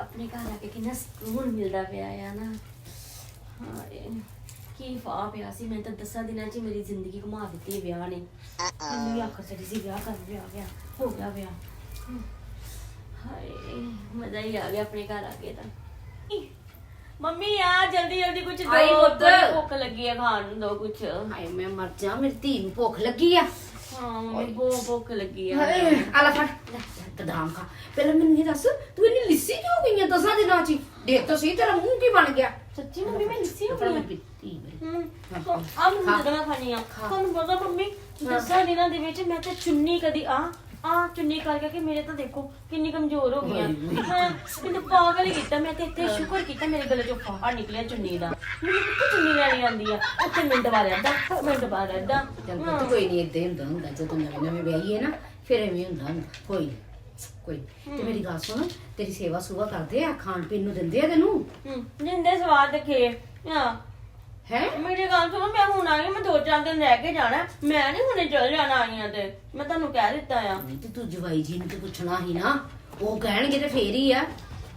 ਆਪਣੇ ਘਰ ਆ ਕੇ ਕਿੰਨਾ ਸਕੂਨ ਮਿਲਦਾ ਪਿਆ ਆ ਨਾ। ਕੀ ਫਾ ਪਿਆ ਸੀ ਮੈਂ ਤਾਂ ਦਸਾਂ ਦਿਨਾਂ 'ਚ ਹੀ ਮੇਰੀ ਜ਼ਿੰਦਗੀ ਘੁਮਾ ਦਿੱਤੀ ਵਿਆਹ ਨੇ। ਮੈਨੂੰ ਵੀ ਆਖਰ ਚੜੀ ਸੀ ਵਿਆਹ ਕਰ ਵਿਆਹ ਵਿਆਹ ਹੋ ਗਿਆ ਵਿਆਹ। ਹਮ। ਹਾਏ ਮਜ਼ਾ ਹੀ ਆ ਗਿਆ ਆਪਣੇ ਘਰ ਆ ਕੇ ਤਾਂ। ਮੰਮੀ ਆ ਜਲਦੀ ਜਲਦੀ ਕੁਝ ਦੋ ਆਈ ਪੁੱਤ। ਬੜੀ ਭੁੱਖ ਲੱਗੀ ਆ ਖਾਣ ਨੂੰ ਦੋ ਕੁਝ ਹਾਏ ਮੈਂ ਮਰ ਜਾ ਮੇਰੀ ਧੀ ਨੂੰ ਭੁੱਖ ਲੱਗੀ ਆ। ਹਾਂ ਮੰਮੀ ਬਹੁਤ ਭੁੱਖ ਲੱਗੀ ਆ ਹਾਏ ਆ ਲੈ ਫੜ ਲੈ, ਲੈ, ਬਦਾਮ ਖਾ ਪਹਿਲਾਂ ਮੈਨੂੰ ਇਹ ਦੱਸ ਤੂੰ ਇੰਨੀ ਲਿੱਸੀ ਕਿਉਂ ਗਈ ਆ ਦਸਾਂ ਦਿਨਾਂ ਚ ਹੀ? ਦੇਖ ਤਾਂ ਸਹੀ ਤੇਰਾ ਮੂੰਹ ਕੀ ਬਣ ਗਿਆ ਸੱਚੀ ਮੰਮੀ ਮੈਂ ਲਿੱਸੀ ਹੋ ਪਹਿਲਾਂ ਗਈ ਮੈਂ ਪੀਤੀ ਮੇਰੀ ਹਮ ਹਾਂ। ਆ ਮੈਨੂੰ ਖਾ। ਲੱਗਣਾ ਖਾਣੀ ਆ ਖਾ। ਤੁਹਾਨੂੰ ਪਤਾ ਮੰਮੀ ਦਸਾਂ ਦਿਨਾਂ ਦੇ ਵਿੱਚ ਮੈਂ ਤੇ ਚੁੰਨੀ ਕਦੀ ਆ ਆ ਚੁੰਨੀ ਕਰ ਕਰਕੇ ਮੇਰੇ ਤਾਂ ਦੇਖੋ ਕਿੰਨੀ ਕਮਜ਼ੋਰ ਹੋ ਗਈ ਆ ਹਾਂ ਮੈਨੂੰ ਪਾਗਲ ਹੀ ਕੀਤਾ ਮੈਂ ਤੇ ਇੱਥੇ ਸ਼ੁਕਰ ਕੀਤਾ ਮੇਰੇ ਗਲੇ ਚੋਂ ਫਾੜ ਨਿਕਲਿਆ ਚੁੰਨੀ ਦਾ। ਮੈਨੂੰ ਕਿੱਥੇ ਚੁੰਨੀ ਲੈਣੀ ਆਂਦੀ ਆ? ਉੱਥੇ ਮਿੰਟ ਬਾਅਦ ਅੱਧਾ ਮਿੰਟ ਬਾਅਦ ਅੱਧਾ ਚੱਲ ਪੁੱਤ ਕੋਈ ਨਹੀਂ ਹੀ ਹੁੰਦਾ ਹੁੰਦਾ। ਜਦੋਂ ਨਵੇਂ ਨਵੇਂ ਵਿਆਹੀ ਹੈ ਨਾ ਫਿਰ ਐਵੇਂ ਹੁੰਦਾ ਹੁੰਦਾ। ਕੋਈ ਨੀ, ਕੋਈ ਨੀ। ਤੇ ਮੇਰੀ ਗੱਲ ਸੁਣ ਤੇਰੀ ਸੇਵਾ ਸੁਵਾ ਕਰਦੇ ਆ ਖਾਣ ਪੀਣ ਨੂੰ ਦਿੰਦੇ ਆ ਤੈਨੂੰ? ਹੂੰ ਜਿੰਦੇ ਸਵਾਦ ਦੇਖੇ ਹਾਂ। ਹੈ? ਮੇਰੀ ਗੱਲ ਸੁਣੋ ਮੈਂ ਹੁਣ ਆਈ ਹਾਂ, ਮੈਂ ਦੋ ਚਾਰ ਦਿਨ ਰਹਿ ਕੇ ਜਾਣਾ ਮੈਂ ਨਹੀਂ ਹੁਣੇ ਚਲ ਜਾਣਾ ਆਈਆਂ ਤੇ। ਮੈਂ ਤੁਹਾਨੂੰ ਕਹਿ ਦਿੱਤਾ ਆ। ਤੇ ਤੂੰ ਜਵਾਈ ਜੀ ਨੂੰ ਤੇ ਪੁੱਛਣਾ ਸੀ ਨਾ। ਉਹ ਕਹਿਣਗੇ ਤੇ ਫੇਰ ਹੀ ਆ।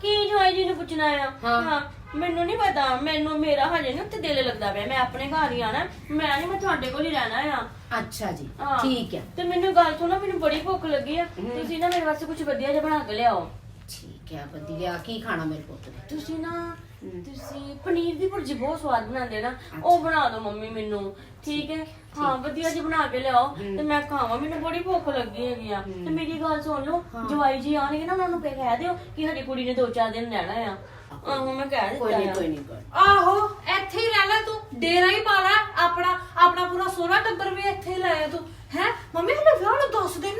ਕੀ ਜਵਾਈ ਜੀ ਨੂੰ ਪੁੱਛਣਾ ਆ? ਹਾਂ। ਮੈਨੂੰ ਨਹੀਂ ਪਤਾ। ਮੈਨੂੰ ਮੇਰਾ ਹਜੇ ਨਹੀਂ ਉੱਥੇ ਦਿਲ ਲੱਗਦਾ ਪਿਆ। ਮੈਂ ਆਪਣੇ ਘਰ ਹੀ ਆਣਾ। ਮੈਂ ਨਹੀਂ ਮੈਂ ਤੁਹਾਡੇ ਕੋਲ ਹੀ ਰਹਿਣਾ ਆ। ਅੱਛਾ ਜੀ ਹਾਂ। ਠੀਕ ਹੈ ਤੇ ਮੈਨੂੰ ਗੱਲ ਸੁਣੋ ਮੈਨੂੰ ਬੜੀ ਭੁੱਖ ਲੱਗੀ ਆ। ਤੁਸੀਂ ਨਾ ਮੇਰੇ ਵਾਸਤੇ ਕੁਝ ਵਧੀਆ ਜਿਹਾ ਬਣਾ ਕੇ ਲਿਆਓ। ਹੈ ਵਧੀਆ ਕੀ ਖਾਣਾ ਮੇਰੇ ਪੁੱਤ ਨੇ? ਤੁਸੀਂ ਨਾ ਤੁਸੀਂ ਪਨੀਰ ਦੀ ਭੁਰਜੀ ਬਹੁਤ ਸਵਾਦ ਬਣਾਉਂਦੇ ਨਾ ਉਹ ਬਣਾ ਦਿਓ ਮੰਮੀ ਮੈਨੂੰ ਠੀਕ ਹੈ? ਹਾਂ ਵਧੀਆ ਜਿਹਾ ਬਣਾ ਕੇ ਲਿਆਓ ਤੇ ਮੈਂ ਖਾਵਾਂ ਮੈਨੂੰ ਬੜੀ ਭੁੱਖ ਲੱਗੀ ਹੈਗੀ ਆ। ਤੇ ਮੇਰੀ ਗੱਲ ਸੁਣ ਲਓ ਜਵਾਈ ਜੀ ਆਣਗੇ ਨਾ ਉਹਨਾਂ ਨੂੰ ਕਹਿ ਕਹਿ ਦਿਓ ਕਿ ਸਾਡੀ ਕੁੜੀ ਨੇ ਦੋ ਚਾਰ ਦਿਨ ਰਹਿਣਾ ਆ। ਆਹੋ ਮੈਂ ਕਹਿ ਕੋਈ ਦਿੱਤਾ ਨਹੀਂ ਕੋਈ ਨਹੀਂ ਕੋਈ ਆਹੋ ਇੱਥੇ ਹੀ ਰਹਿ ਲੈ ਤੂੰ ਡੇਰਾ ਹੀ ਪਾ ਲੈ ਆਪਣਾ ਆਪਣਾ ਪੂਰਾ ਸੋਹਰਾ ਟੱਬਰ ਵੀ ਇੱਥੇ ਹੀ ਲਾਇਆ ਤੂੰ। ਹੈ? ਮੰਮੀ ਹਲੇ ਵਿਆਹ ਨੂੰ ਦੱਸ ਦਿਨ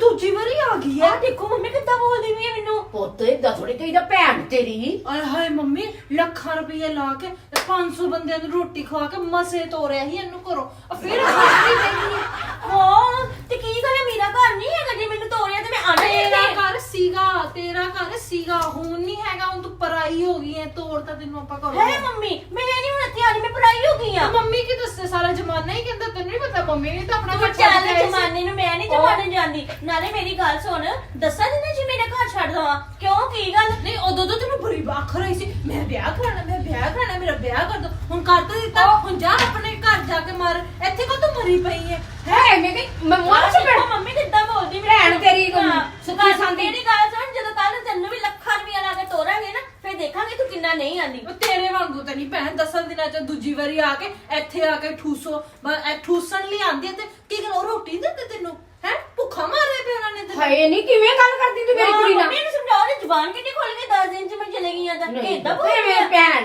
ਦੂਜੀ ਵਾਰੀ ਆ ਗਈ ਆ। ਹੈ ਦੇਖੋ ਮੰਮੀ ਕਿੱਦਾਂ ਬੋਲਦੀ ਵੀ ਹੈ ਮੈਨੂੰ ਪੁੱਤ ਏਦਾਂ ਥੋੜੀ ਕਹੀਦਾ ਭੈਣ ਤੇਰੀ। ਆਏ ਹਾਏ ਮੰਮੀ ਲੱਖਾਂ ਰੁਪਏ ਲਾ ਕੇ ਤੇ 500 ਬੰਦਿਆਂ ਨੂੰ ਰੋਟੀ ਖਵਾ ਕੇ ਮਸੇ ਤੋਰਿਆ ਹੀ ਇਹਨੂੰ ਘਰੋਂ। ਆ ਫਿਰ ਹੱਸਦੀ ਰਹੀ ਹੈ ਹਾਂ ਤੇ ਕੀ ਗੱਲ ਹੈ ਮੇਰਾ ਘਰ ਨਹੀਂ ਹੈਗਾ ਜੇ ਮੈਨੂੰ ਤੋਰਿਆ ਤੇ ਮੈਂ ਆਣਾ ਹੀ ਤੇਰਾ ਇੱਥੇ ਘਰ ਸੀਗਾ ਤੇਰਾ ਘਰ ਸੀਗਾ ਹੁਣ ਨਹੀਂ ਹੈਗਾ ਹੁਣ ਤੂੰ ਪਰਾਈ ਹੋ ਗਈ ਹੈ ਤੋੜ ਤਾਂ ਤੈਨੂੰ ਆਪਾਂ ਕਰੋ ਹੈ ਮੰਮੀ ਮੈਂ ਨਹੀਂ ਹੁਣ ਇੱਥੇ ਆਣੀ ਮੈਂ ਪੜਾਈ ਹੋ ਗਈ ਆ। ਮੰਮੀ ਕੀ ਦੱਸੇ ਸਾਰਾ ਜ਼ਮਾਨਾ ਹੀ ਕਹਿੰਦਾ ਤੈਨੂੰ ਨਹੀਂ ਪਤਾ ਮੰਮੀ ਨੇ ਤਾਂ ਆਪਣਾ ਤੂੰ ਘਰ ਛੱਡ ਚੱਲ ਕੇ ਆਈ ਸੀ। ਜਮਾਨੇ ਨੂੰ ਮੈਂ ਨਹੀਂ ਜਮਾਨੇ ਜਾਂਦੀ। ਨਾਲੇ ਮੇਰੀ ਗੱਲ ਸੁਣ ਦੱਸਾਂ ਦਿਨਾਂ ਜੀ ਮੇਰਾ ਘਰ ਛੱਡ ਦਵਾ ਕਿਉਂ? ਕੀ ਗੱਲ? ਨਹੀਂ ਉਦੋਂ ਤਾਂ ਤੈਨੂੰ ਬੜੀ ਆਖ ਰਹੀ ਸੀ। ਮੈਂ ਵਿਆਹ ਕਰਾਣਾ ਮੈਂ ਵਿਆਹ ਕਰਾਣਾ ਮੇਰਾ ਵਿਆਹ ਕਰ ਦੋ। ਹੁਣ ਕਰ ਤਾਂ ਦਿੱਤਾ। ਹੁਣ ਜਾ ਆਪਣੇ ਘਰ ਜਾ ਕੇ ਮਰ। ਇੱਥੇ ਕੋ ਤੂੰ ਮਰੀ ਪਈ ਹੈ? ਹੈ ਮੈਂ ਕਹੀ ਮੈਂ ਮੂੰਹ ਆਹ ਚ ਦੇਖੋ ਮੰਮੀ ਕਿੱਦਾਂ ਬੋਲਦੀ ਮੇਰੀ ਭੈਣ ਤੇਰੀ ਕੋਈ ਹਾਂ, ਸੁੱਖੀ ਗੱਲ- ਸਾਂਦੀ। ਮੇਰੀ ਗੱਲ ਸੁਣ ਜਦੋਂ ਕੱਲ ਤੈਨੂੰ ਵੀ ਲੱਖਾਂ ਰੁਪਇਆ ਲਾ ਕੇ ਤੋਰਾਂਗੇ ਨਾ ਫਿਰ ਦੇਖਾਂਗੇ ਤੂੰ ਕਿੰਨਾ ਨਹੀਂ ਆਂਦੀ ਉਹ ਤੇਰੇ ਵਾਂਗੂ ਤਾਂ ਨਹੀਂ ਭੈਣ ਦਸਾਂ ਦਿਨਾਂ ਚ ਦੂਜੀ ਵਾਰੀ ਆ ਕੇ ਇੱਥੇ ਆ ਕੇ ਠੂਸੋ ਬ- ਇਹ ਠੂਸਣ ਲਈ ਆਂਦੀ ਹੈ ਤੇ ਕੀ ਗੱਲ ਉਹ ਰੋਟੀ ਦਿੰਦੇ ਤੈਨੂੰ ਹੈ ਭੁੱਖਾ ਮਾਰਿਆ ਪਿਆ ਉਹਨਾਂ ਨੇ ਤੈਨੂੰ ਹਾਏ ਨਹੀਂ ਕਿਵੇਂ ਗੱਲ ਕਰਦੀ ਤੂੰ ਮੇਰੀ ਕੁੜੀ ਨਾਲ ਮੰਮੀ ਨੂੰ ਸਮਝਾਓ ਤੇ ਜ਼ੁਬਾਨ ਕਿੱਡੀ ਖੋਲ ਕੇ 10 ਦਿਨ ਚ ਮੈਂ ਚਲੇ ਗਈ ਆ ਤਾਂ ਨਹੀਂ ਇਦਾਂ ਪੁੱਤ, ਮੇਰੀ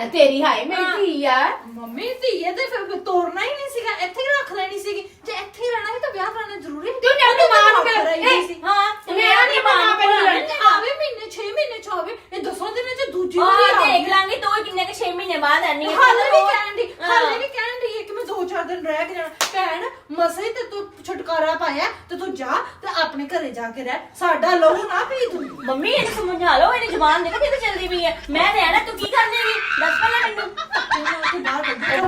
ਭੈਣ ਤੇਰੀ ਹਾਏ ਮੇਰੀ। ਧੀ ਆ। ਮੰਮੀ ਧੀਏ ਤੇ ਫਿਰ ਤੋੜਨਾ ਹੀ ਨਹੀਂ ਸੀਗਾ ਇੱਥੇ ਹੀ ਰੱਖ ਲੈਣੀ ਸੀਗੀ? ਜੇ ਇੱਥੇ ਹੀ ਰਹਿਣਾ ਸੀ ਤਾਂ ਵਿਆਹ ਕਰਨਾ ਜ਼ਰੂਰੀ ਸੀ। ਤੂੰ ਆਪਣੀ ਮਾਂ ਨੂੰ ਰੱਖ ਰਹੀ ਸੀ। ਹਾਂ ਤੇ ਮੈਂ ਆਪਣੀ ਮਾਂ ਨੂੰ ਪਹਿਲਾਂ ਤੇ ਆਵੇ ਮਹੀਨੇ 6 ਮਹੀਨੇ ਚ ਆਵੇ ਇਹ ਦਸਾਂ ਦਿਨਾਂ ਚ ਦੂਜੀ ਵਾਰੀ ਦੇਖ ਲਾਂਗੇ ਤੂੰ ਕਿੰਨੇ ਕਿ 6 ਮਹੀਨੇ ਬਾਅਦ ਆਣੀ ਹੈ ਹਾਲੇ ਵੀ ਕਹਿਣ ਦੀ। ਹਾਲੇ ਵੀ ਕਹਿਣ ਚਾਰ ਦਿਨ ਰਹਿ ਕੇ ਜਾਣਾ। ਭੈਣ ਮਸੇ ਤੇ ਤੂੰ ਛੁਟਕਾਰਾ ਪਾਇਆ ਤੇ ਤੂੰ ਜਾ ਤੇ ਆਪਣੇ ਘਰੇ ਜਾ ਕੇ ਰਹਿ। ਸਾਡਾ ਲਹੂ ਨਾ ਪੀ ਤੂੰ। ਮੰਮੀ ਇਹਨੂੰ ਸਮਝਾ ਲਓ ਇਹਦੀ ਜ਼ੁਬਾਨ ਦੇਖੋ ਕਿੱਥੇ ਚੱਲਦੀ ਪਈ ਹੈ। ਮੈਂ ਰਹਿਣਾ ਤੂੰ ਕੀ ਕਰ ਲੇਗੀ ਦੱਸ ਪਹਿਲਾਂ ਮੈਨੂੰ।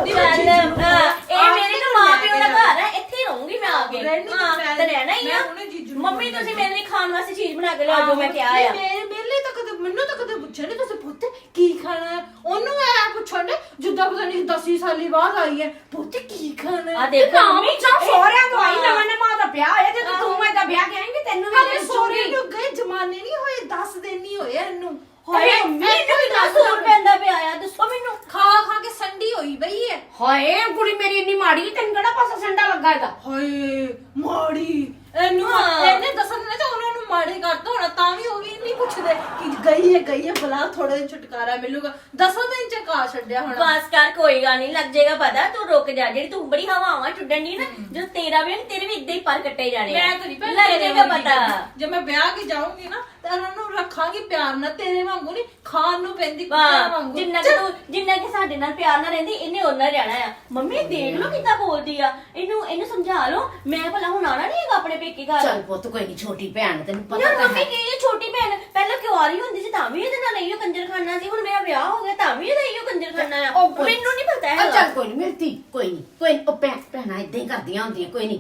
ਚੱਲ ਹਾਂ, ਇਹ ਮੇਰੀ ਤਾਂ ਮਾਂ ਪਿਓ ਦਾ ਘਰ ਹੈ ਇੱਥੇ ਹੀ ਰਹੂੰਗੀ ਮੈਂ ਆ ਕੇ। ਰਹਿਣੀ ਤਾਂ ਹਾਂ ਮੈਂ- ਤੇ ਰਹਿਣਾ ਹੀ ਮੈਂ ਆ। ਹੁਣੇ ਜੀਜੂ ਨੂੰ ਮੰਮੀ ਬੋਲਿਆ ਤੁਸੀਂ ਮੇਰੇ ਲਈ ਖਾਣ ਵਾਸਤੇ ਚੀਜ਼ ਬਣਾ ਕੇ ਲਿਆਓ ਜੋ ਮੈਂ ਕਿਹਾ ਆ। ਮੇਰੇ ਮੇਰੇ ਤਾਂ ਕਦੇ ਮੈਨੂੰ ਤਾਂ ਕਦੇ ਪੁੱਛਿਆ ਨਹੀਂ ਤੁਸੀਂ ਪੁੱਤ ਕੀ ਖਾਣਾ ਹੈ? ਉਹਨੂੰ ਐ ਪੁੱਛਣ ਦੇ ਜਿੱਦਾਂ ਪਤਾ ਨਹੀਂ 10 ਸਾਲੀ ਬਾਅਦ ਆਈ ਹੈ। ਪੁੱਤ ਕੀ ਖਾਣਾ ਆ ਦੇਖੋ ਮੰਮੀ ਪੁੱਛਾਂ ਸੋਹਰਿਆਂ ਤੋਂ ਆਈ। ਨਵਾਂ ਨਵਾਂ ਦਾ ਵਿਆਹ ਹੋਇਆ ਜੇ ਤੂੰ ਇਹਦਾ ਵਿਆਹ ਕਰਾਂਗੇ ਤੈਨੂੰ ਵੀ ਹਾਲੇ ਸੋਰੀ ਨੂੰ ਗਏ ਜਮਾਨੇ ਨਹੀਂ ਹੋਏ 10 ਦਿਨ ਨਹੀਂ ਹੋਏ ਇਹਨੂੰ। ਹਾਏ ਇਹਨੂੰ ਵੀ 10 ਸੌ ਪੈਂਦਾ ਪਿਆ ਆ ਦੱਸੋ ਮੈਨੂੰ। ਖਾ ਖਾ ਕੇ ਸੰਡੀ ਹੋਈ ਬਈ ਹੈ ਹਾਏ ਕੁੜੀ ਮੇਰੀ ਇੰਨੀ ਮਾੜੀ ਤੈਨੂੰ ਕਿਹੜਾ ਪਾਸਾ ਸੰਡਾ ਲੱਗਾ ਇਹਦਾ? ਹਾਏ ਮਾੜੀ। ਇਹਨੂੰ। ਇਹਨੇ ਦੱਸਣ ਨੇ ਤਾਂ ਉਹਨਾਂ ਨੂੰ ਮਾੜੇ ਕਰਤਾ ਹੋਣਾ ਤਾਂ ਵੀ ਉਹ ਵੀ ਨਹੀਂ ਪੁੱਛਦੇ ਕਿ ਗਈ ਹੈ ਗਈ ਹੈ ਬਲਾ ਥੋੜੇ ਦਿਨ ਛੁਟਕਾਰਾ ਮਿਲੂਗਾ। ਦਸਾਂ ਦਿਨ ਚ ਕਾ ਛੱਡਿਆ ਹੋਣਾ। ਬਸ ਕਰ ਕੋਈ ਗੱਲ ਨਹੀਂ ਲੱਗ ਜਾਏਗਾ ਪਤਾ ਤੂੰ ਰੁਕ ਜਾ ਜਿਹੜੀ ਤੂੰ ਬੜੀ ਹਵਾਵਾਂ ਛੁੱਟਣ ਦੀ ਨਾ ਜਦੋਂ ਤੇਰਾ ਵੀ ਨਾ, ਤੇਰੇ ਵੀ ਇਦਾਂ ਹੀ ਪਰ ਕੱਟੇ ਜਾਣੇ ਆ। ਮੈਂ ਤਾਂ ਨਹੀਂ ਪਹਿਲਾਂ ਲੱਗ ਤੇਰੇ ਜਾਏਗਾ ਪਤਾ। ਕਰਦੀ। ਜੇ ਮੈਂ ਵਿਆਹ ਕੇ ਜਾਊਂਗੀ ਨਾ ਤਾਂ ਉਹਨਾਂ ਨੂੰ ਰੱਖਾਂਗੀ ਪਿਆਰ ਨਾਲ ਤੇਰੇ ਵਾਂਗੂ ਨਹੀਂ ਖਾਣ ਨੂੰ ਪੈਂਦੀ ਕੁੱਤਿਆਂ ਵਾਂਗੂ। ਜਿੰਨਾ ਕਿ ਤੂੰ ਜਿੰਨਾ ਕਿ ਸਾਡੇ ਨਾਲ ਪਿਆਰ ਨਾਲ ਰਹਿੰਦੀ ਇਹਨੇ ਉਹਨਾਂ ਰਹਿਣਾ ਆ। ਮੰਮੀ ਦੇਖ ਲਓ ਕਿੱਦਾਂ ਬੋਲਦੀ ਆ। ਇਹਨੂੰ ਇਹਨੂੰ ਸਮਝਾ ਲਓ। ਮੈਂ ਭਲਾ ਹੁਣ ਆਣਾ ਨਹੀਂ ਹੈਗਾ ਆਪਣੇ ਪੇਕੇ ਘਰ। ਚੱਲ ਪੁੱਤ ਕੋਈ ਨਹੀਂ ਛੋਟੀ ਭੈਣ ਤੈਨੂੰ ਪਤਾ ਯਾਰ ਤਾਂ ਮੰਮੀ ਹੈ। ਕੀ ਇਹ ਛੋਟੀ ਭੈਣ? ਪਹਿਲਾਂ ਕੁਆਰੀ ਹੁੰਦੀ ਸੀ ਤਾਂ ਵੀ ਇਹਦੇ ਨਾਲ ਇਹੋ ਕੰਜਰਖਾਨਾ ਸੀ ਹੁਣ ਮੇਰਾ ਵਿਆਹ ਹੋ ਗਿਆ ਤਾਂ ਵੀ ਇਹਦਾ ਇਹੋ ਕੰਜਰਖਾਨਾ ਆ। ਉਹ ਕੋਈ- ਮੈਨੂੰ ਨਹੀਂ ਪਤਾ ਆ ਹੈਗਾ। ਚੱਲ ਕੋਈ ਨਹੀਂ ਮੇਰੀ ਧੀ ਕੋਈ ਨਹੀਂ ਕੋਈ ਨੀ, ਉਹ ਭੈਣ ਭੈਣਾਂ ਇਦਾਂ ਹੀ ਕਰਦੀਆਂ ਹੁੰਦੀਆਂ ਕੋਈ ਨਹੀਂ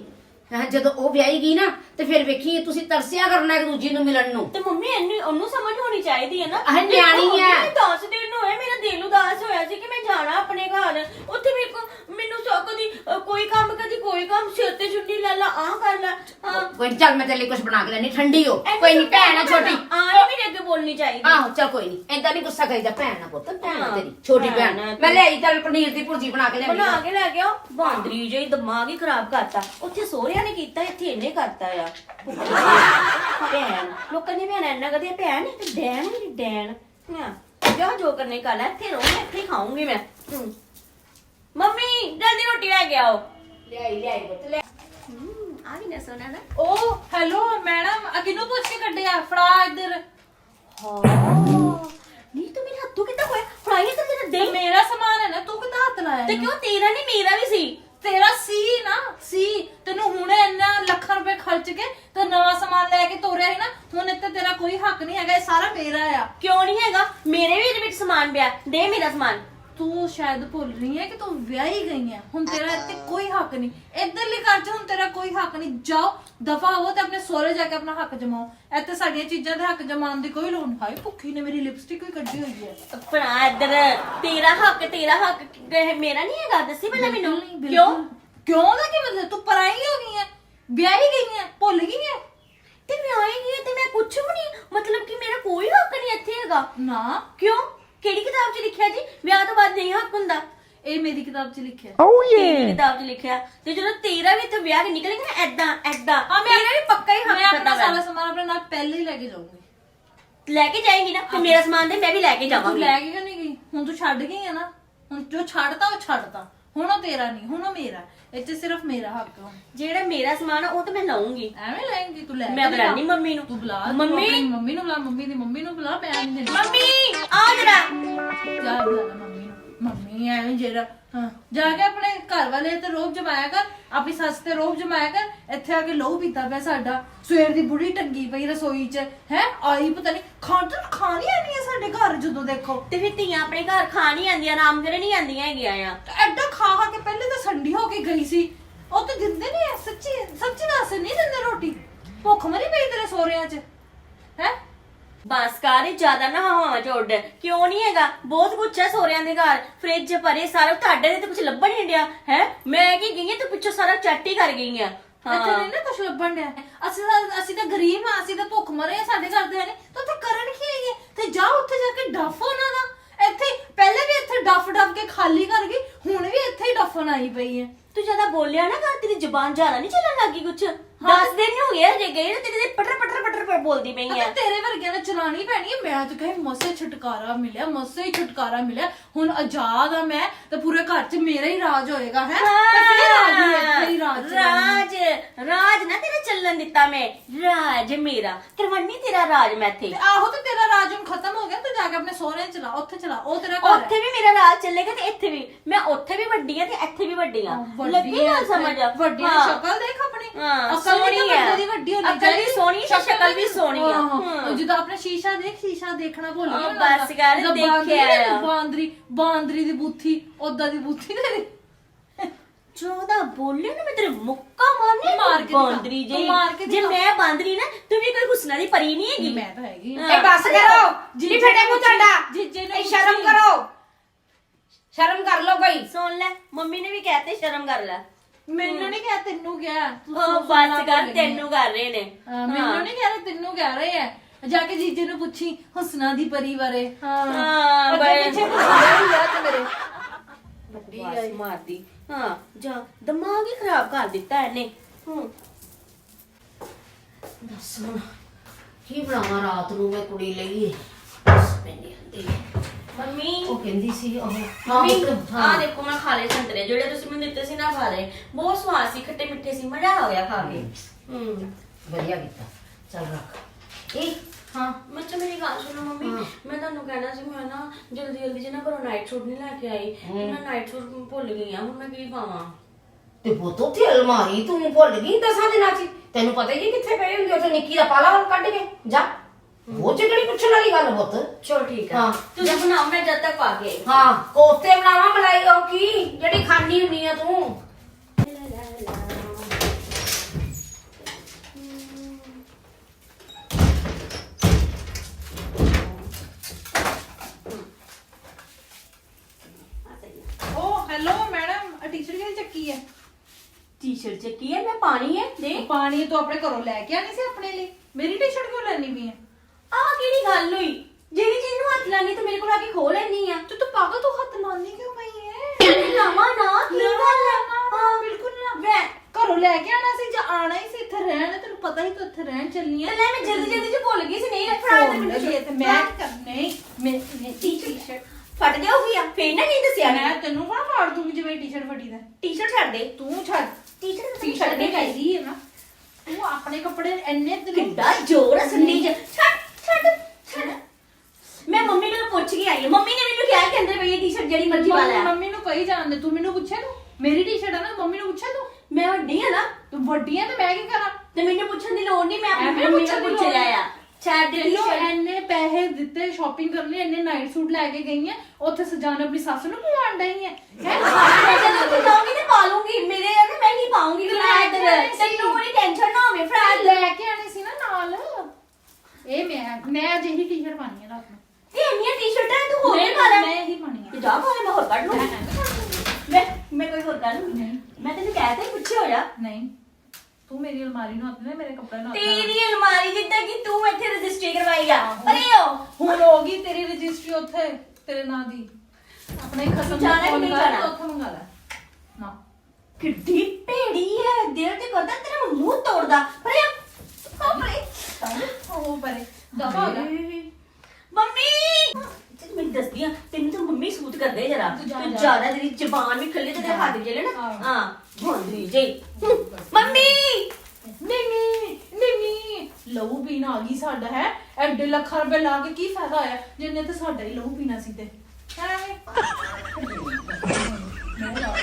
ਹੈਂ, ਜਦੋਂ ਉਹ ਵਿਆਹੀ ਗਈ ਨਾ ਤੇ ਫਿਰ ਵੇਖੀ ਤੁਸੀਂ ਤਰਸਿਆ ਕਰਨਾ ਇੱਕ ਦੂਜੀ ਨੂੰ ਮਿਲਣ ਨੂੰ। ਤੇ ਮੰਮੀ ਇਹਨੂੰ ਉਹਨੂੰ ਸਮਝ ਹੋਣੀ ਚਾਹੀਦੀ ਹੈ ਨਾ। ਆਹ ਨਿਆਣੀ ਹੈ। 10 ਹੋਏ ਮੇਰਾ ਦਿਲ ਉਦਾਸ ਹੋਇਆ ਸੀ ਕਿ ਮੈਂ ਜਾਣਾ ਆਪਣੇ ਘਰ। ਉੱਥੇ ਮੇਰੇ ਕੋ ਮੈਨੂੰ ਸੋ ਕਦੀ ਅ, ਕੋਈ ਕੰਮ ਕਦੀ ਕੋਈ ਕੰਮ ਸਿਰ ਤੇ ਛੁੱਟੀ ਲੈ ਲਾ ਆਹ ਕਰ ਲੈ। ਹਾਂ। ਕੋਈ ਨੀ, ਚੱਲ ਮੈਂ ਤੇਰੇ ਲਈ ਕੁਝ ਬਣਾ ਕੇ ਲੈਣੀ ਠੰਡੀ ਹੋ। ਕੋਈ ਨਹੀਂ ਭੈਣ ਆ ਛੋਟੀ। ਆ ਇਹ ਮੇਰੇ ਅੱਗੇ ਬੋਲਣੀ ਚਾਹੀਦੀ। ਆਹੋ ਚੱਲ ਕੋਈ ਨਹੀਂ ਏਦਾਂ ਨਹੀਂ ਗੁੱਸਾ ਕਰੀਦਾ ਭੈਣ ਨਾ ਪੁੱਤ ਭੈਣ ਆ ਹਾਂ, ਤੇਰੀ ਛੋਟੀ ਭੈਣ ਭੈਣ। ਆ ਮੈਂ ਲੈ ਆਈ ਚੱਲ ਪਨੀਰ ਦੀ ਭੁਰਜੀ ਬਣਾ ਕੇ ਲੈ ਬਣਾ ਕੇ ਲੈ ਗਿਆ ਬਾਂਦਰੀ ਜਿਹੀ ਦਿਮਾਗ ਹੀ ਖਰਾਬ ਕਰਤਾ। ਉੱਥੇ ਸੋਹਰਿਆਂ ਨੇ ਕੀਤਾ ਇੱਥੇ ਇਹਨੇ ਕਰਤਾ ਆ। ਭੈਣ ਲੋਕਾਂ ਦੀ ਭੈਣ ਇੰਨਾ ਕਦੇ ਭੈਣ ਨਹੀਂ ਤੇ ਡੈਣ ਮੇਰੀ ਡੈਣ। ਹਾਂ। ਜਾ ਜੋ ਕਰਨੇ ਕਰ ਲੈ ਇੱਥੇ ਰਹੂੰ ਇੱਥੇ ਹੀ ਖਾਊਂਗੀ ਮੈਂ। ਮੰਮੀ ਜਲਦੀ ਰੋਟੀ ਲੈ ਕੇ ਆਓ। ਲੈ ਆਈ ਲੈ ਆਈ ਪੁੱਤ ਲੈ ਹੂੰ, ਆ ਵੀ ਨਾ ਸੋਨਾ ਨਾ ਉਹ ਹੈਲੋ ਮੈਡਮ ਆ ਕਿਹਨੂੰ ਪੁੱਛ ਕੇ ਕੱਢਿਆ? ਫੜਾ ਇੱਧਰ। ਹਾਂ। ਨਹੀਂ ਤੂੰ ਮੇਰੇ ਹੱਥੋਂ ਕਿੱਦਾਂ ਹੋਇਆ ਫੜਾਈ ਤੇ ਤੇਰਾ ਤੇ ਦੇ ਮੇਰਾ ਸਮਾਨ ਹੈ ਨਾ ਤੂੰ ਕਿੱਦਾਂ ਹੱਥ ਲਾਇਆ ਤੇ ਇਹਨੂੰ? ਕਿਉਂ ਤੇਰਾ ਨਹੀਂ ਮੇਰਾ ਵੀ ਸੀ? ਤੇਰਾ ਸੀ ਨਾ ਸੀ। ਤੈਨੂੰ ਹੁਣੇ ਇੰਨਾ ਲੱਖਾਂ ਰੁਪਏ ਖਰਚ ਕੇ ਤੇ ਨਵਾਂ ਸਮਾਨ ਲੈ ਕੇ ਤੋਰਿਆ ਸੀ ਨਾ ਹੁਣ ਇੱਥੇ ਤੇਰਾ ਕੋਈ ਹੱਕ ਨਹੀਂ ਹੈਗਾ ਇਹ ਸਾਰਾ ਮੇਰਾ ਆ। ਕਿਉਂ ਨਹੀਂ ਹੈਗਾ? ਮੇਰੇ ਵੀ ਇਹਦੇ ਵਿੱਚ ਸਮਾਨ ਪਿਆ ਦੇ ਮੇਰਾ ਸਮਾਨ। ਤੂੰ ਸ਼ਾਇਦ ਭੁੱਲ ਰਹੀ ਹੈ ਕਿ ਤੂੰ ਵਿਆਹੀ ਗਈ ਹੈ। ਹੁਣ ਤੇਰਾ ਇੱਥੇ ਕੋਈ ਹੱਕ ਨਹੀਂ। ਇੱਧਰਲੀ ਘਰ 'ਚ ਹੁਣ ਤੇਰਾ ਕੋਈ ਹੱਕ ਨਹੀਂ। ਜਾਓ ਦਫਾ ਹੋ ਤੇ ਆਪਣੇ ਸਹੁਰੇ ਜਾ ਕੇ ਆਪਣਾ ਹੱਕ ਜਮਾਓ। ਇੱਥੇ ਸਾਡੀਆਂ ਚੀਜ਼ਾਂ ਦੇ ਹੱਕ ਜਮਾਉਣ ਦੀ ਕੋਈ ਲੋੜ ਨਹੀਂ। ਹਾਏ ਭੁੱਖੀ ਨੇ ਮੇਰੀ ਲਿਪਸਟਿਕ ਵੀ ਕੱਢੀ ਹੋਈ ਹੈ। ਭਰਾ ਇੱਧਰ ਤੇਰਾ ਹੱਕ ਤੇਰਾ ਹੱਕ ਇਹ ਮੇਰਾ ਨਹੀਂ ਹੈਗਾ? ਦੱਸੀ ਪਹਿਲਾਂ ਮੈਨੂੰ। ਬਿਲਕੁਲ ਨਹੀਂ, ਕਿਉਂ? ਬਿਲਕੁਲ। ਕਿਉਂ ਦਾ ਕੀ ਮਤਲਬ? ਤੂੰ ਪਰਾਈ ਹੋ ਗਈ ਹੈ ਵਿਆਹੀ ਗਈ ਹੈ ਭੁੱਲ ਗਈ ਹੈ? ਤੇ ਮੈਂ ਆਏਗੀ ਤੇ ਮੈਂ ਕੁਛ ਵੀ ਨਹੀਂ ਮਤਲਬ ਕਿ ਮੇਰਾ ਕੋਈ ਹੱਕ ਨਹੀਂ ਇੱਥੇ ਹੈਗਾ? ਨਾ। ਕਿਉਂ? ਕਿਹੜੀ ਕਿਤਾਬ 'ਚ ਲਿਖਿਆ ਜੀ? ਵਿਆਹ ਤੋਂ ਬਾਅਦ ਨਹੀਂ ਹੱਕ ਹੁੰਦਾ। ਇਹ ਮੇਰੀ ਕਿਤਾਬ 'ਚ ਲਿਖਿਆ। ਕਿਹੜੀ ਕਿਤਾਬ 'ਚ ਲਿਖਿਆ। ਤੇ ਜਦੋਂ ਤੇਰਾ ਵੀ ਇੱਥੇ ਵਿਆਹ ਕੇ ਨਿਕਲੇਗਾ ਨਾ ਐਦਾਂ ਐਦਾਂ ਹਾਂ, ਮੈਂ- ਮੇਰਾ ਵੀ ਪੱਕਾ ਹੀ ਮੈਂ ਆਪਣਾ ਸਾਰਾ ਸਮਾਨ ਆਪਣੇ ਨਾਲ ਪਹਿਲੇ ਹੀ ਲੈ ਕੇ ਜਾਊਂਗੀ। ਲੈ ਕੇ ਜਾਏਗੀ ਨਾ ਤੇ ਮੇਰਾ ਸਮਾਨ ਦੇ ਮੈਂ ਵੀ ਲੈ ਕੇ ਤੂੰ ਜਾਵਾਂਗੀ। ਲੈ ਕੇ ਕਿਉਂ ਨਹੀਂ ਗਈ? ਹੁਣ ਤੂੰ ਛੱਡ ਗਈ ਹੈ ਨਾ। ਹੁਣ ਜੋ ਛੱਡਤਾ ਉਹ ਛੱਡਤਾ। ਹੁਣ ਉਹ ਤੇਰਾ ਨਹੀਂ ਹੁਣ ਉਹ ਮੇਰਾ। ਇੱਥੇ ਸਿਰਫ ਮੇਰਾ ਹੱਕ ਆ। ਜਿਹੜਾ ਮੇਰਾ ਸਮਾਨ ਆ, ਉਹ ਤਾਂ ਮੈਂ ਲਾਉਂਗੀ ਐਵੇਂ ਲੈਂਗੀ ਤੂੰ ਲੈ ਮੈਂ ਕੇ ਬੁਲਾਣੀ ਜਾ। ਮੰਮੀ ਨੂੰ। ਤੂੰ ਬੁਲਾ ਤੂੰ ਮੰਮੀ! ਆਪਣੀ ਮੰਮੀ ਨੂੰ ਬੁਲਾ ਮੰਮੀ ਦੀ ਮੰਮੀ ਨੂੰ ਬੁਲਾ ਮੈਂ ਨਹੀਂ ਦੇਣੀ ਮੰਮੀ! ਆ ਜਰਾ। ਜਾ ਬੁਲਾ ਲੈ ਮੰਮੀ। ਨੂੰ ਮੰਮੀ ਐਵੇਂ ਜਿਹੜਾ ਹਾਂ ਜਾ ਕੇ ਆਪਣੇ ਘਰ ਵਾਲੇ ਤੇ ਰੋਬ ਜਮਾਇਆ ਕਰ ਆਪਣੀ ਸੱਸ ਤੇ ਰੋਬ ਜਮਾਇਆ ਕਰ ਇੱਥੇ ਆ ਕੇ ਲਹੂ ਪੀਤਾ ਪਿਆ ਸਾਡਾ। ਸਵੇਰ ਦੀ ਬੁੜੀ ਟੰਗੀ ਪਈ ਰਸੋਈ 'ਚ ਹੈ ਆਈ ਪਤਾ ਨਹੀਂ ਖਾਣ ਤੇ ਖਾਣੀ ਆਣੀ ਸਾਡੇ ਘਰ ਜਦੋਂ ਦੇਖੋ। ਤੇ ਫਿਰ ਧੀਆਂ ਆਪਣੇ ਘਰ ਖਾਣ ਹੀ ਆਂਦੀਆਂ ਆਰਾਮ ਕਰਨ ਨਹੀਂ ਆਂਦੀਆਂ ਹੈਗੀਆਂ ਆ। ਐਡਾ ਖਾ ਖਾ ਕੇ ਪਹਿਲੇ ਤਾਂ ਸੰਡੀ ਹੋ ਕੇ ਗਈ ਸੀ। ਉਹ ਤੇ ਦਿੰਦੇ ਨਹੀਂ ਐ, ਸੱਚੀ ਸੱਚੀ ਦੱਸ ਨਹੀਂ ਦਿੰਦੇ ਰੋਟੀ? ਭੁੱਖ ਮਰੀ ਪਈ ਤੇਰੇ ਸੋਹਰਿਆਂ 'ਚ ਹੈ? ਬਸ ਕਰ ਜ਼ਿਆਦਾ ਨਾ ਹਵਾ ਚ ਉੱਡ ਕਿਉਂ ਨਹੀਂ ਹੈਗਾ? ਬਹੁਤ ਕੁਛ ਹੈ ਸੋਰਿਆਂ ਦੇ ਘਰ। ਫ੍ਰਿਜ ਪਰੇ ਸਾਰਾ ਤੁਹਾਡੇ ਦੇ ਤੇ ਕੁਝ ਲੱਭਣ ਨਹੀਂ ਡਿਆ ਹੈ? ਮੈਂ ਕੀ ਗਈ ਹਾਂ ਤੂੰ ਪਿੱਛੋਂ ਸਾਰਾ ਚੱਟ ਹੀ ਕਰ ਗਈ ਆ ਇੱਥੇ ਨਹੀਂ ਨਾ ਕੁਝ ਲੱਭਣ ਡਿਆ। ਅਸੀਂ ਤਾਂ ਅਸੀਂ ਤਾਂ ਗਰੀਬ ਆ ਅਸੀਂ ਤਾਂ ਭੁੱਖ ਮਰੇ ਆ ਸਾਡੇ ਘਰ ਦੇ ਨੇ ਤਾਂ ਉੱਥੇ ਕਰਨ ਕੀ ਆਈਏ ਤੇ ਜਾ ਉੱਥੇ ਜਾ ਕੇ ਡੱਫ ਉਹਨਾਂ ਦਾ। ਇੱਥੇ ਪਹਿਲੇ ਵੀ ਇੱਥੇ ਡੱਫ ਡੱਫ ਕੇ ਖਾਲੀ ਕਰ ਗਈ ਹੁਣ ਵੀ ਇੱਥੇ ਹੀ ਡੱਫਣ ਆਈ ਪਈ ਹੈ ਤੂੰ ਜ਼ਿਆਦਾ ਬੋਲਿਆ ਨਾ ਕਰ ਤੇਰੀ ਜ਼ੁਬਾਨ ਜ਼ਿਆਦਾ ਨਹੀਂ ਚੱਲਣ ਲੱਗੀ ਕੁਛ। 10 ਦਿਨ ਹੀ ਹੋ ਗਏ ਜੇ ਗਏ ਨਾ ਤੇਰੇ ਦੇ ਪਟਰ ਪਟਰ ਪਟਰ ਪਟਰ ਬੋਲਦੀ ਪਈ ਤੇ ਆ ਤੇਰੇ ਵਰਗਿਆਂ ਨੇ ਚਲਾਣੀ ਪੈਣੀ ਹੈ ਮੈਂ ਤਾਂ ਕਹੇ ਮਸੇ ਛੁਟਕਾਰਾ ਮਿਲਿਆ ਮਸੇ ਹੀ ਛੁਟਕਾਰਾ ਮਿਲਿਆ। ਹੁਣ ਆਜ਼ਾਦ ਆ ਮੈਂ ਤੇ ਪੂਰੇ ਘਰ 'ਚ ਮੇਰਾ ਹੀ ਰਾਜ ਹੋਏਗਾ ਹੈ? ਤੇ ਫਿਰ ਆ ਗਈ ਇੱਥੇ ਹੀ ਰਾਜ ਚਲਾਉਣ। ਰਾਜ ਰਾਜ ਨਾ ਤੇਰਾ ਚੱਲਣ ਦਿੱਤਾ ਮੈਂ। ਰਾਜ ਮੇਰਾ ਕਰਵੰਨੀ ਤੇਰਾ ਰਾਜ ਮੈਂ ਇੱਥੇ। ਤੇ ਆਹੋ ਤੇ ਤੇਰਾ ਰਾਜ ਹੁਣ ਖਤਮ ਹੋ ਗਿਆ ਤੂੰ ਜਾ ਕੇ ਆਪਣੇ ਸਹੁਰੇ ਚਲਾ ਉੱਥੇ ਚਲਾ ਉਹ ਤੇਰਾ ਉੱਥੇ ਵੀ ਮੇਰਾ ਰਾਜ ਚੱਲੇਗਾ ਤੇ ਇੱਥੇ ਵੀ ਮੈਂ ਉੱਥੇ ਵੀ ਵੱਡੀ ਆ ਤੇ ਇੱਥੇ ਵੀ ਵੱਡੀ ਆ ਲੱਗੀ ਨਾ ਸਮਝ ਵੱਡੀ ਦੀ ਹਾਂ। ਸ਼ਕਲ ਦੇਖ ਆਪਣੀ ਹਾਂ, ਅਕਲ ਵੀ ਸੋਹਣੀ ਤਾਂ। ਬੰਦੇ ਦੀ ਵੱਡੀ ਹੋਣੀ ਅਕਲ ਵੀ ਸੋਹਣੀ ਹੈ, ਸ਼ਕਲ ਵੀ ਸੋਹਣੀ ਹੈ। ਹਾਂ। ਜਦੋਂ ਆਪਣਾ ਸ਼ੀਸ਼ਾ ਦੇਖ ਸ਼ੀਸ਼ਾ ਦੇਖਣਾ ਭੁੱਲ ਹਾਂ, ਗਿਆ ਬਸ ਕਰ, ਦੇਖਿਆ ਆ। ਬਾਂਦਰੀ ਬਾਂਦਰੀ ਦੀ ਬੁੱਥੀ ਉਦਾਂ ਦੀ ਬੁੱਥੀ ਤੇਰੀ ਚੋਦਾ ਬੋਲੇ ਨਾ ਮੈਂ ਤੇਰੇ ਮੁੱਕਾ ਮਾਰਨੀ ਮਾਰ ਕੇ ਦਿਖਾ। ਬਾਂਦਰੀ ਤੂੰ ਜੀ ਮਾਰ ਕੇ ਜੇ ਦਿਖਾ। ਮੈਂ ਬਾਂਦਰੀ ਨਾ ਤੂੰ ਵੀ ਕੋਈ ਹੁਸਨਾ ਦੀ ਪਰੀ ਨਹੀਂ ਹੈਗੀ। ਮੈਂ ਤਾਂ ਹੈਗੀ। ਹਾਂ। ਇਹ ਬਸ ਕਰੋ। ਜੀ ਫਟੇ ਮੂੰਹ ਤੁਹਾਡਾ। ਜੀਜੇ ਨੇ ਇਹ ਸ਼ਰਮ ਪੁੱਛੀ। ਕਰੋ। ਸ਼ਰਮ ਕਰ ਲਓ ਕੋਈ। ਸੁਣ ਲੈ ਮੰਮੀ ਨੇ ਵੀ ਕਹਿਤੇ ਸ਼ਰਮ ਕਰ ਲੈ। ਮੈਨੂੰ ਨਹੀਂ ਕਿਹਾ ਤੈਨੂੰ ਕਿਹਾ। ਤੂੰ ਉਹ ਬਸ ਨਾ ਕਰ ਭੁੱਲ ਗਈ। ਤੈਨੂੰ ਕਰ ਰਹੇ ਨੇ। ਹਾਂ, ਮੈਨੂੰ ਨਹੀਂ ਕਹਿ ਰਹੇ ਤੈਨੂੰ ਕਹਿ ਰਹੇ ਆ। ਜਾ ਕੇ ਜੀਜੇ ਨੂੰ ਪੁੱਛੀ ਹੁਸਨਾ ਦੀ ਪਰੀ ਬਾਰੇ। ਹਾਂ। ਹਾਂ, ਅੱਗੇ ਪਿੱਛੇ ਘੁੰਮਦਾ ਹੀ ਆ ਤੇ ਮੇਰੇ। ਬਸ ਮਾਰਦੀ। ਹਾਂ ਜਾ ਦਿਮਾਗ ਹੀ ਖਰਾਬ ਕਰ ਦਿੱਤਾ ਇਹਨੇ। ਹੂੰ। ਦੱਸ ਹੁਣ ਕੀ ਬਣਾਵਾਂ ਰਾਤ ਨੂੰ ਮੈਂ ਕੁੜੀ ਲਈ? ਬਸ ਪੈਣੀ ਹੁੰਦੀ ਮੰਮੀ। ਉਹ ਕਹਿੰਦੀ ਸੀ ਉਹ ਮੰਮੀ ਪੁੱਤ, ਆ ਦੇਖੋ ਮੈਂ ਖਾ ਲਏ ਸੰਤਰੇ ਜਿਹੜੇ ਤੁਸੀਂ ਮੈਨੂੰ ਦਿੱਤੇ ਸੀ ਨਾ ਖਾ ਲਏ। ਬਹੁਤ ਸਵਾਦ ਸੀ ਖੱਟੇ ਮਿੱਠੇ ਸੀ ਮਜ਼ਾ ਆ ਗਿਆ ਖਾ ਕੇ। ਹੂੰ। ਵਧੀਆ ਕੀਤਾ। ਚੱਲ ਰੱਖ। ਇਹ ਹਾਂ। ਮੈਂ ਤਾਂ ਮੇਰੀ ਗੱਲ ਸੁਣੋ ਮੰਮੀ। ਮੈਂ ਤੁਹਾਨੂੰ ਕਹਿਣਾ ਸੀ ਮੈਂ ਨਾ ਜਲਦੀ ਜਲਦੀ ਜਿਹਨਾਂ ਘਰੋਂ ਨਾਈਟ ਸੂਟ ਨਹੀਂ ਲੈ ਕੇ ਆਈ ਤੇ ਮੈਂ ਨਾਈਟ ਸੂਟ ਭੁੱਲ ਗਈ ਆ ਹੁਣ ਮੈਂ ਕੀ ਪਾਵਾਂ? ਤੇ ਪੁੱਤ ਉੱਥੇ ਅਲਮਾਰੀ ਤੂੰ ਭੁੱਲ ਗਈ ਦਸਾਂ ਦਿਨਾਂ ਚ ਹੀ। ਤੈਨੂੰ ਪਤਾ ਹੀ ਕਿੱਥੇ ਪਏ ਹੁੰਦੇ ਉੱਥੇ ਨਿੱਕੀ ਦਾ ਪਾਲਾ ਹੋਰ ਕੱਢ ਕੇ। ਜਾ। ਉਹ ਚ ਕਿਹੜੀ ਪੁੱਛਣ ਵਾਲੀ ਗੱਲ ਪੁੱਤ? ਚਲ ਠੀਕ ਆ। ਹਾਂ। ਤੁਸੀਂ ਬਣਾਓ ਮੈਂ ਜਦ ਤੱਕ ਪਾ ਕੇ ਆਈ। ਹਾਂ ਕੋਫਤੇ ਬਣਾਵਾ ਮਲਾਈ ਉਹ ਕੀ? ਜਿਹੜੀ ਖਾਣੀ ਹੁੰਨੀ ਆ ਤੂੰ? ਟੀ-ਸ਼ਰਟ ਚ ਕੀ ਹੈ ਮੈਂ ਪਾਣੀ ਹੈ ਦੇ। ਪਾਣੀ ਤੂੰ ਆਪਣੇ ਘਰੋਂ ਲੈ ਕੇ ਆਣੀ ਸੀ ਆਪਣੇ ਲਈ? ਮੇਰੀ ਟੀ-ਸ਼ਰਟ ਕਿਉਂ ਲੈਣੀ ਵੀ ਹੈ ਆਹ ਕਿਹੜੀ ਗੱਲ ਹੋਈ? ਜਿਹੜੀ ਚੀਜ਼ ਨੂੰ ਹੱਥ ਲਾਣੀ ਤੂੰ ਮੇਰੇ ਕੋਲ ਆ ਕੇ ਖੋ ਲੈਣੀ ਆ। ਤੂੰ ਤੂੰ ਪਾਗਲ ਤੂੰ ਹੱਥ ਲਾਉਣੀ ਕਿਉਂ ਪਈ ਹੈ ਲਾਵਾ ਨਾ ਕੀ ਗੱਲ ਹੈ ਹਾਂ। ਬਿਲਕੁਲ ਨਾ। ਮੈਂ ਘਰੋਂ ਲੈ ਕੇ ਆਣਾ ਸੀ ਜਾਂ ਆਣਾ ਹੀ ਸੀ ਇੱਥੇ ਰਹਿਣ ਤੈਨੂੰ ਪਤਾ ਹੀ ਤੂੰ ਇੱਥੇ ਰਹਿਣ ਤੇ ਹੈ ਲੈ ਮੈਂ ਜਲਦੀ ਜਲਦੀ ਚ ਭੁੱਲ ਗਈ ਸੀ ਨਹੀਂ ਰੱਖਣਾ ਤੇ ਮੈਨੂੰ ਮੈਂ ਮੈਂ ਟੀ-ਸ਼ਰਟ ਫਟ ਜਾਊਗੀ ਆ ਫੇਰ ਨਾ ਨਹੀਂ ਦੱਸਿਆ। ਮੈਂ ਤੈਨੂੰ ਕਹਾਂ ਫਾੜ ਦੂੰਗੀ ਜਿਵੇਂ ਟੀ-ਸ਼ਰਟ ਫਟੀ ਦਾ। ਟੀ-ਸ਼ਰਟ ਛੱਡ ਦੇ। ਤੂੰ ਛੱਡ। ਟੀ-ਸ਼ਰਟ ਟੀ ਚਾਹੀਦੀ ਹੈ ਨਾ। ਤੂੰ ਆਪਣੇ ਕੱਪੜੇ ਇੰਨੇ ਤੈਨੂੰ ਕਿੱਡਾ ਜ਼ੋਰ ਆ ਸੰਨੀ ਚ ਛੱਡ ਛੱਡ ਛੱਡ। ਮੈਂ ਮੰਮੀ ਨੂੰ ਪੁੱਛ ਕੇ ਆਈ ਹਾਂ। ਮੰਮੀ ਨੇ ਮੈਨੂੰ ਕਿਹਾ ਕਿ ਅੰਦਰ ਪਈ ਇਹ ਟੀ-ਸ਼ਰਟ ਜਿਹੜੀ ਮਰਜ਼ੀ ਪਾ ਲੈ। ਮੰਮੀ ਨੂੰ ਕਹੀ ਜਾਣਦੇ ਤੂੰ ਮੈਨੂੰ ਪੁੱਛਿਆ ਤੂੰ? ਮੇਰੀ ਟੀ-ਸ਼ਰਟ ਆ ਨਾ ਮੰਮੀ ਨੂੰ ਪੁੱਛਿਆ ਤੂੰ? ਮੈਂ ਵੱਡੀ ਆ ਨਾ। ਤੂੰ ਵੱਡੀ ਆ ਤੇ ਮੈਂ ਕੀ ਕਰਾਂ? ਤੇ ਮੈਨੂੰ ਪੁੱਛਣ ਦੀ ਲੋੜ ਨਹੀਂ ਮੈਂ ਆਪਣੀ ਐਵੇਂ ਮੰਮੀ ਪੁੱਛਣ ਨੂੰ ਦੀ ਪੁੱਛ ਲੋੜ ਲਿਆ ਆ। ਛੱਡ ਦੇ ਤੈਨੂੰ ਟੀ-ਸ਼ਰਟ ਇੰਨੇ ਪੈਸੇ ਦਿੱਤੇ ਸ਼ਾਪਿੰਗ ਕਰਨੀ ਇੰਨੇ ਨਾਈਟ ਸੂਟ ਲੈ ਕੇ ਗਈ ਹੈ ਉੱਥੇ ਸਜਾਨ ਆਪਣੀ ਸੱਸ ਨੂੰ ਪਵਾਉਣ ਡਈ ਹੈ ਹੈਂ? ਮੈਂ ਜਦੋਂ ਤੂੰ ਜਾਊਂਗੀ ਤੇ ਪਾ ਲੂੰਗੀ ਮੇਰੇ ਆ ਨਾ ਮੈਂ ਹੀ ਪਾਉਂਗੀ ਤੂੰ ਫਰਾਡ ਲੈ ਕੇ ਆਉਣੀ ਸੀ। ਤੈਨੂੰ ਕੋਈ ਟੈਨਸ਼ਨ ਨਾ ਹੋਵੇ ਫਰਾਡ ਲੈ ਕੇ ਆਣੀ ਸੀ ਨਾ ਨਾਲ ਇਹ ਮੈਂ ਮੈਂ ਅਜਿਹੀ ਟੀ-ਸ਼ਰਟ ਪਾਣੀ ਹੈ ਰਾਤ ਨੂੰ। ਇਹ ਇੰਨੀਆਂ ਟੀ-ਸ਼ਰਟਾਂ ਤੂੰ ਹੋਰ ਨਹੀਂ, ਵੀ ਪਾ ਲੈ। ਮੈਂ ਇਹੀ ਪਾਣੀ ਤੇ ਹੈ ਜਾ ਪਾ ਲੈ ਮੈਂ ਹੋਰ ਕੱਢ ਲੂੰ ਮੈਂ ਮੈਂ ਕੋਈ ਹੋਰ ਕੱਢ ਲੂੰ ਨਹੀਂ। ਮੈਂ ਤੈਨੂੰ ਕਹਿ ਤਾ ਪੁੱਛੇ ਹੋ ਜਾ। ਨਹੀਂ। ਤੂੰ ਮੇਰੀ ਅਲਮਾਰੀ ਨੂੰ ਹੱਥ ਦੇ ਮੇਰੇ ਕੱਪੜੇ ਨੂੰ ਹੱਥ ਨਾ ਤੇਰੀ ਅਲਮਾਰੀ ਜਿੱਦਾਂ ਕਿ ਤੂੰ ਇੱਥੇ ਰਜਿਸਟਰੀ ਕਰਵਾਈ ਆ। ਅਰੇ ਓ ਹੁਣ ਹੋ ਗਈ ਤੇਰੀ ਰਜਿਸਟਰੀ ਉੱਥੇ ਤੇਰੇ ਨਾਂ ਦੀ। ਆਪਣੇ ਖਸਮ ਜਾਣਾ ਕਿ ਨੂੰ ਨਹੀਂ ਜਾਣਾ? ਉੱਥੇ ਮੰਗਾ ਲੈ। ਨਾ। ਕਿੱਡੀ ਭੇੜੀ ਹੈ। ਦਿਲ ਤੇ ਕਰਦਾ ਤੇਰਾ ਮੂੰਹ ਤੋੜਦਾ। ਅਰੇ ਆ ਪਰੇ ਉਹ ਪਰੇ ਦਫਾ ਹੋ। ਜਾ ਮੰਮੀ! ਤੈਨੂੰ ਮੈਂ ਦੱਸਦੀ ਆ ਤੈਨੂੰ ਤਾਂ ਮੰਮੀ ਸੂਤ ਕਰਦੇ ਜਰਾ। ਤੂੰ ਜਾ, ਤੂੰ ਜਾ। ਜ਼ਿਆਦਾ ਤੇਰੀ ਜ਼ਬਾਨ ਵੀ ਖੱਲੇ ਤੇ ਤੇਰੇ ਹੱਥ ਜਿਹੜੇ ਨਾ ਹਾਂ। ਹਾਂ ਭੋਂਦਰੀ ਜਈ ਮੰਮੀ! ਨਹੀਂ ਨਹੀਂ ਲਹੂ ਪੀਣਾ ਆ ਗਈ ਸਾਡਾ ਹੈ? ਐਡੇ ਲੱਖਾਂ ਰੁਪਏ ਲਾ ਕੇ ਕੀ ਫਾਇਦਾ ਹੋਇਆ? ਜਿੰਨੇ ਤੇ ਸਾਡਾ ਹੀ ਲਹੂ ਪੀਣਾ ਸੀ ਤੇ। ਐਵੇਂ ਮੈਂ ਲਾ